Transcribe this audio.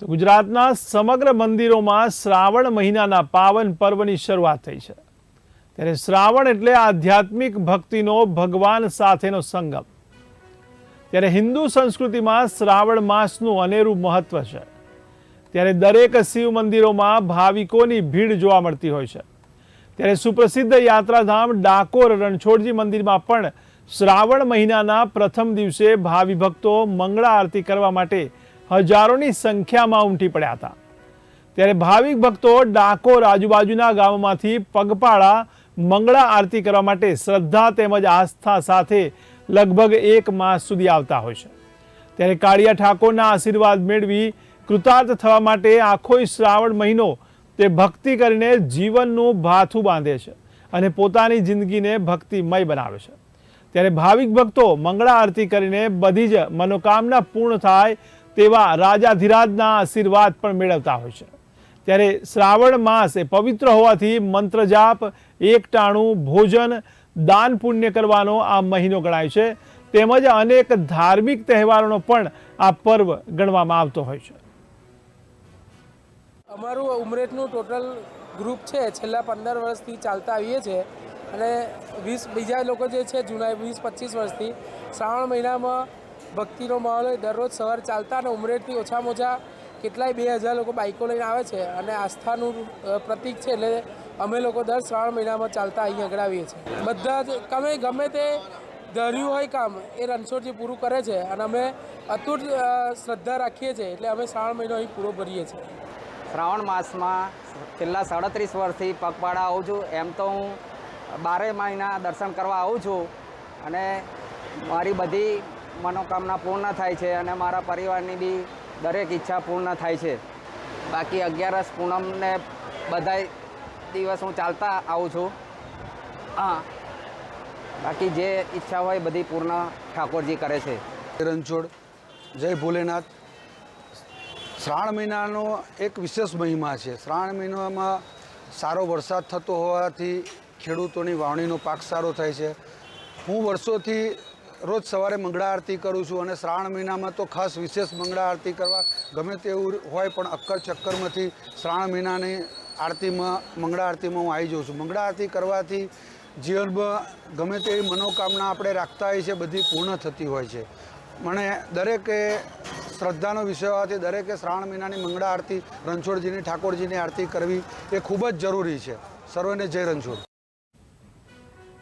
તો ગુજરાતના સમગ્ર મંદિરોમાં શ્રાવણ મહિનાના પાવન પર્વની શરૂઆત થઈ છે. ત્યારે શ્રાવણ એટલે આધ્યાત્મિક ભક્તિનો ભગવાન સાથેનો સંગમ. ત્યારે હિન્દુ સંસ્કૃતિમાં શ્રાવણ માસનું અનેરું મહત્વ છે. ત્યારે દરેક શિવ મંદિરોમાં ભાવિકોની ભીડ જોવા મળતી હોય છે. ત્યારે સુપ્રસિદ્ધ યાત્રાધામ ડાકોર રણછોડજી મંદિરમાં પણ શ્રાવણ મહિનાના પ્રથમ દિવસે ભાવિ ભક્તો મંગળા આરતી કરવા માટે હજારોની સંખ્યામાં ઉમટી પડ્યા હતા. ત્યારે ભાવિક ભક્તો ડાકોર આજુબાજુના ગામોમાંથી પગપાળા મંગળા આરતી કરવા માટે શ્રદ્ધા તેમજ આસ્થા સાથે લગભગ એક માસ સુધી આવતા હોય છે. ત્યારે કાળિયા ઠાકોરના આશીર્વાદ મેળવી કૃતાર્થ થવા માટે આખો શ્રાવણ મહિનો તે ભક્તિ કરીને જીવનનું ભાથું બાંધે છે અને પોતાની જિંદગીને ભક્તિમય બનાવે છે. ત્યારે ભાવિક ભક્તો મંગળા આરતી કરીને બધી જ મનોકામના પૂર્ણ થાય તેવા રાજાધિરાજના આશીર્વાદ પણ મેળવતા હોય છે. ત્યારે શ્રાવણ માસ એ પવિત્ર હોવાથી મંત્ર જાપ એકટાણું, ભોજન, દાન પુણ્ય કરવાનો આ મહિનો ગણાય છે. તેમજ અનેક ધાર્મિક તહેવારોનો પણ આ પર્વ ગણવામાં આવતો હોય છે. અમારું ઉમરેઠનું ટોટલ ગ્રુપ છે, છેલ્લા પંદર વર્ષથી ચાલતા આવીએ છીએ. અને વીસ, બીજા લોકો જે છે જૂના વીસ, પચીસ વર્ષથી શ્રાવણ મહિનામાં ભક્તિનો માહોલ હોય, દરરોજ સવાર ચાલતા અને ઉમરેઠથી ઓછામાં ઓછા કેટલાય બે હજાર લોકો બાઇકો લઈને આવે છે અને આસ્થાનું પ્રતિક છે એટલે અમે લોકો દર શ્રાવણ મહિનામાં ચાલતા અહીં આગળ આવીએ છીએ. બધા જ તમે ગમે તે ધર્યું હોય કામ, એ રણછોડજી પૂરું કરે છે અને અમે અતુટ શ્રદ્ધા રાખીએ છીએ એટલે અમે શ્રાવણ મહિનો અહીં પૂરો ભરીએ છીએ. શ્રાવણ માસમાં છેલ્લા સાડત્રીસ વર્ષથી પગપાળા આવું છું, એમ તો હું બારે મહિના દર્શન કરવા આવું છું અને મારી બધી મનોકામના પૂર્ણ થાય છે અને મારા પરિવારની બી દરેક ઈચ્છા પૂર્ણ થાય છે. બાકી અગિયારસ પૂનમને બધાય દિવસ હું ચાલતા આવું છું. હા. બાકી જે ઈચ્છા હોય બધી પૂર્ણ ઠાકોરજી કરે છે. રણછોડ જય ભોલેનાથ. શ્રાવણ મહિનાનો એક વિશેષ મહિમા છે. શ્રાવણ મહિનામાં સારો વરસાદ થતો હોવાથી ખેડૂતોની વાવણીનો પાક સારો થાય છે. હું વર્ષોથી રોજ સવારે મંગળા આરતી કરું છું અને શ્રાવણ મહિનામાં તો ખાસ વિશેષ મંગળા આરતી કરવા ગમે તેવું હોય પણ અક્કર ચક્કરમાંથી શ્રાવણ મહિનાની આરતીમાં, મંગળા આરતીમાં હું આવી જાઉં છું. મંગળા આરતી કરવાથી જીવનમાં ગમે તેવી મનોકામના આપણે રાખતા હોઈએ છીએ, બધી પૂર્ણ થતી હોય છે. મને દરેકે શ્રદ્ધાનો વિષય હોવાથી દરેકે શ્રાવણ મહિનાની મંગળા આરતી, રણછોડજીની ઠાકોરજીની આરતી કરવી એ ખૂબ જ જરૂરી છે. સર્વને જય રણછોડ.